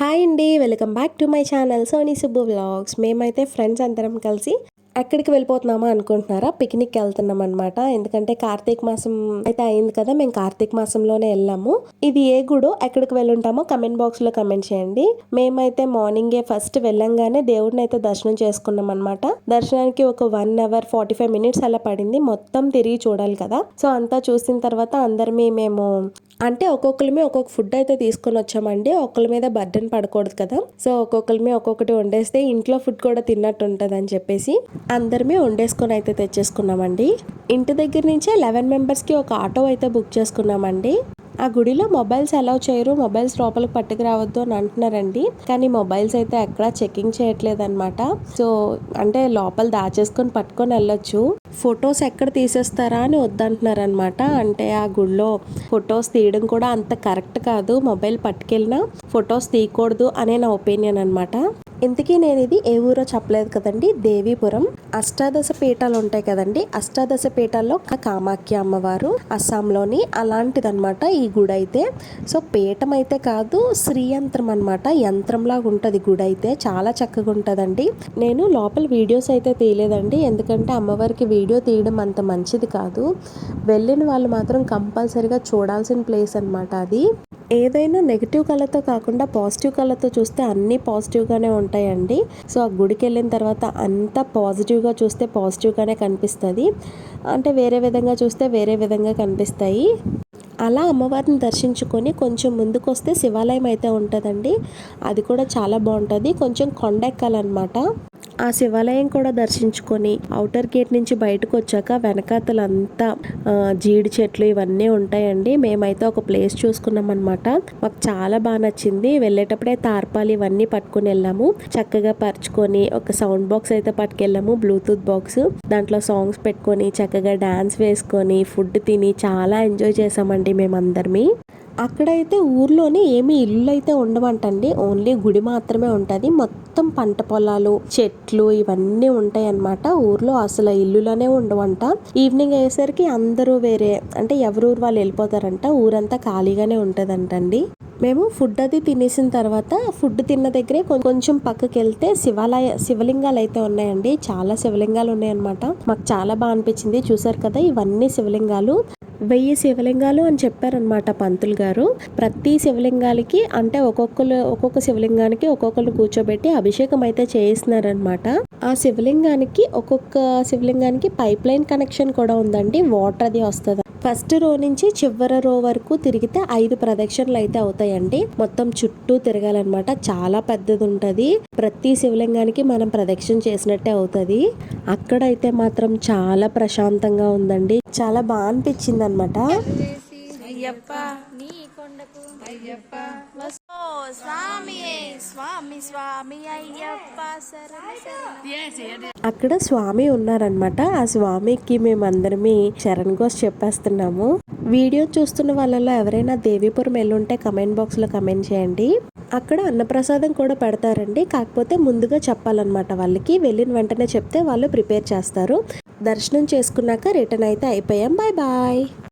Hi అండి welcome back to my channel Soni Subbu vlogs. మేమైతే friends అందరం కలిసి ఎక్కడికి వెళ్ళిపోతున్నామా అనుకుంటున్నారా? పిక్నిక్ వెళ్తున్నాం అనమాట ఎందుకంటే కార్తీక మాసం అయితే అయింది కదా మేము కార్తీక మాసంలోనే వెళ్ళాము. ఇది ఏ గుడో ఎక్కడికి వెళ్ళుంటామో కమెంట్ బాక్స్లో కమెంట్ చేయండి. మేమైతే మార్నింగే ఫస్ట్ వెళ్ళంగానే దేవుడిని అయితే దర్శనం చేసుకున్నాం అనమాట దర్శనానికి ఒక one hour forty five minutes అలా పడింది. మొత్తం తిరిగి చూడాలి కదా. సో అంతా చూసిన తర్వాత అందరిమీ మేము అంటే ఒక్కొక్కరిమే ఒక్కొక్క ఫుడ్ అయితే తీసుకొని వచ్చామండి. ఒకరి మీద బర్డెన్ పడకూడదు కదా. సో ఒక్కొక్కరిమే ఒక్కొక్కటి వండేస్తే ఇంట్లో ఫుడ్ కూడా తిన్నట్టు ఉంటుంది అని చెప్పేసి అందరిమే వండేసుకొని అయితే తెచ్చేసుకున్నామండి. ఇంటి దగ్గర నుంచే లెవెన్ మెంబర్స్కి ఒక ఆటో అయితే బుక్ చేసుకున్నామండి. ఆ గుడిలో మొబైల్స్ అలౌ చేయరు మొబైల్స్ లోపలికి పట్టుకురావద్దు అని అంటున్నారండి. కానీ మొబైల్స్ అయితే ఎక్కడా చెకింగ్ చేయట్లేదు అనమాట సో అంటే లోపల దాచేసుకొని పట్టుకొని వెళ్ళొచ్చు. ఫొటోస్ ఎక్కడ తీసేస్తారా అని వద్దంటున్నారనమాట అంటే ఆ గుడిలో ఫొటోస్ తీయడం కూడా అంత కరెక్ట్ కాదు. మొబైల్ పట్టుకెళ్ళినా ఫొటోస్ తీయకూడదు అనే నా ఒపీనియన్ అనమాట ఇంతకీ నేను ఇది ఏ ఊరో చెప్పలేదు కదండి దేవీపురం. అష్టాదశ పీఠాలు ఉంటాయి కదండి అష్టాదశ పీఠాల్లో ఒక కామాఖ్య అమ్మవారు అస్సాంలోని అలాంటిదన్నమాట ఈ గుడి అయితే సో పీఠం అయితే కాదు శ్రీయంత్రం అనమాట యంత్రంలాగా ఉంటుంది గుడి అయితే చాలా చక్కగా ఉంటుందండి నేను లోపల వీడియోస్ అయితే తీయలేదండి ఎందుకంటే అమ్మవారికి వీడియో తీయడం అంత మంచిది కాదు. వెళ్ళిన వాళ్ళు మాత్రం కంపల్సరిగా చూడాల్సిన ప్లేస్ అనమాట అది. ఏదైనా నెగిటివ్ కళతో కాకుండా పాజిటివ్ కళతో చూస్తే అన్నీ పాజిటివ్గానే ఉంటాయండి. సో ఆ గుడికి వెళ్ళిన తర్వాత అంతా పాజిటివ్గా చూస్తే పాజిటివ్గానే కనిపిస్తుంది. అంటే వేరే విధంగా చూస్తే వేరే విధంగా కనిపిస్తాయి. అలా అమ్మవారిని దర్శించుకొని కొంచెం ముందుకు వస్తే శివాలయం అయితే ఉంటుందండి. అది కూడా చాలా బాగుంటుంది. కొంచెం కొండెక్కాలన్నమాట ఆ శివాలయం కూడా దర్శించుకొని అవుటర్ గేట్ నుంచి బయటకు వచ్చాక వెనకాతలంతా జీడి చెట్లు ఇవన్నీ ఉంటాయండి. మేమైతే ఒక ప్లేస్ చూసుకున్నాం అనమాట మాకు చాలా బాగా నచ్చింది. వెళ్ళేటప్పుడే తార్పాలు ఇవన్నీ పట్టుకుని వెళ్ళాము. చక్కగా పరుచుకొని ఒక సౌండ్ బాక్స్ అయితే పట్టుకెళ్ళాము. Bluetooth box. దాంట్లో సాంగ్స్ పెట్టుకొని చక్కగా డాన్స్ వేసుకొని ఫుడ్ తిని చాలా ఎంజాయ్ చేసామండి మేమందరమీ. అక్కడైతే ఊర్లోనే ఏమి ఇల్లు అయితే ఉండవంటండి. ఓన్లీ గుడి మాత్రమే ఉంటుంది. మొత్తం పంట పొలాలు చెట్లు ఇవన్నీ ఉంటాయి అన్నమాట ఊర్లో అసలు ఇల్లులోనే ఉండవంట. ఈవినింగ్ అయ్యేసరికి అందరూ వేరే అంటే ఎవరూరు వాళ్ళు వెళ్ళిపోతారంట. ఊరంతా ఖాళీగానే ఉంటుందంటండి. మేము ఫుడ్ అది తినేసిన తర్వాత ఫుడ్ తిన్న దగ్గరే కొంచెం పక్కకి వెళ్తే శివాలయ శివలింగాలు అయితే ఉన్నాయండి. చాలా శివలింగాలు ఉన్నాయన్నమాట. మాకు చాలా బాగా అనిపించింది. చూసారు కదా ఇవన్నీ శివలింగాలు. వెయ్యి శివలింగాలు అని చెప్పారనమాట పంతులు గారు. ప్రతి శివలింగాలకి అంటే ఒక్కొక్కరు ఒక్కొక్క శివలింగానికి ఒక్కొక్కరు కూర్చోబెట్టి అభిషేకం అయితే చేయిస్తున్నారనమాట ఆ శివలింగానికి ఒక్కొక్క శివలింగానికి పైప్ లైన్ కనెక్షన్ కూడా ఉందండి. వాటర్ అది వస్తుంది ఫస్ట్ రో నుంచి చివరి రో వరకు తిరిగితే ఐదు ప్రదక్షిణలు అయితే అవుతాయండి. మొత్తం చుట్టూ తిరగాలన్నమాట. చాలా పెద్దది ఉంటుంది ప్రతి శివలింగానికి మనం ప్రదక్షిణ చేసినట్టే అవుతుంది. అక్కడైతే మాత్రం చాలా ప్రశాంతంగా ఉందండి. చాలా బాగా అనిపించింది అనమాట అక్కడ స్వామి ఉన్నారనమాట ఆ స్వామికి మేమందరమీ శరణ్ ఘోష్ చెప్పేస్తున్నాము. వీడియో చూస్తున్న వాళ్ళలో ఎవరైనా దేవీపురం వెళ్ళుంటే కమెంట్ బాక్స్లో కమెంట్ చేయండి. అక్కడ అన్నప్రసాదం కూడా పెడతారండి. కాకపోతే ముందుగా చెప్పాలన్నమాట వాళ్ళకి. వెళ్ళిన వెంటనే చెప్తే వాళ్ళు ప్రిపేర్ చేస్తారు. దర్శనం చేసుకున్నాక రిటర్న్ అయితే అయిపోయాం. Bye bye